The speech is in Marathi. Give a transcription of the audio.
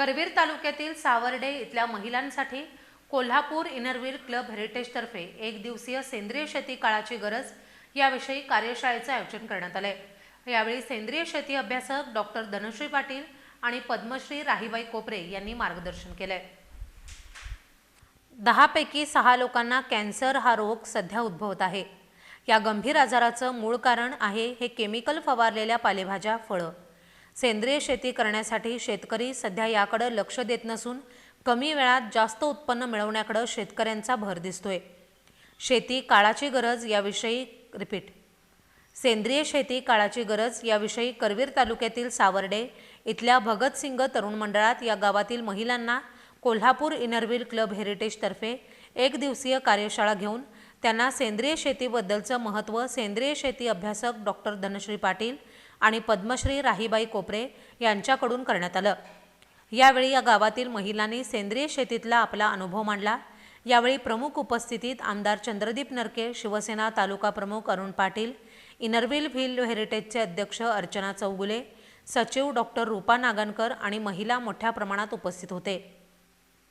करवीर तालुक्यातील सावर्डे इथल्या महिलांसाठी कोल्हापूर इनरव्हील क्लब हेरिटेजतर्फे एक दिवसीय सेंद्रिय शेती काळाची गरज याविषयी कार्यशाळेचं आयोजन करण्यात आलंय. यावेळी सेंद्रिय शेती अभ्यासक डॉक्टर धनश्री पाटील आणि पद्मश्री राहीबाई कोपरे यांनी मार्गदर्शन केलंय. दहापैकी सहा लोकांना कॅन्सर हा रोग सध्या उद्भवत आहे. या गंभीर आजाराचं मूळ कारण आहे हे केमिकल फवारलेल्या पालेभाज्या फळं. सेंद्रिय शेती करण्यासाठी शेतकरी सध्या याकडं लक्ष देत नसून कमी वेळात जास्त उत्पन्न मिळवण्याकडं शेतकऱ्यांचा भर दिसतोय. शेती काळाची गरज याविषयी रिपीट. सेंद्रिय शेती काळाची गरज याविषयी करवीर तालुक्यातील सावर्डे इथल्या भगतसिंग तरुण मंडळात या गावातील महिलांना कोल्हापूर इनरव्हील क्लब हेरिटेजतर्फे एक दिवसीय कार्यशाळा घेऊन त्यांना सेंद्रिय शेतीबद्दलचं महत्त्व सेंद्रिय शेती अभ्यासक डॉक्टर धनश्री पाटील आणि पद्मश्री राहीबाई कोपरे यांच्याकडून करण्यात आलं. यावेळी या गावातील महिलांनी सेंद्रिय शेतीतला आपला अनुभव मांडला. यावेळी प्रमुख उपस्थितीत आमदार चंद्रदीप नरके शिवसेना तालुका प्रमुख Arun Patil inner wheel wheel हेरिटेजचे अध्यक्ष अर्चना चौगुले सचिव डॉक्टर रूपा नागणकर आणि महिला मोठ्या प्रमाणात उपस्थित होते.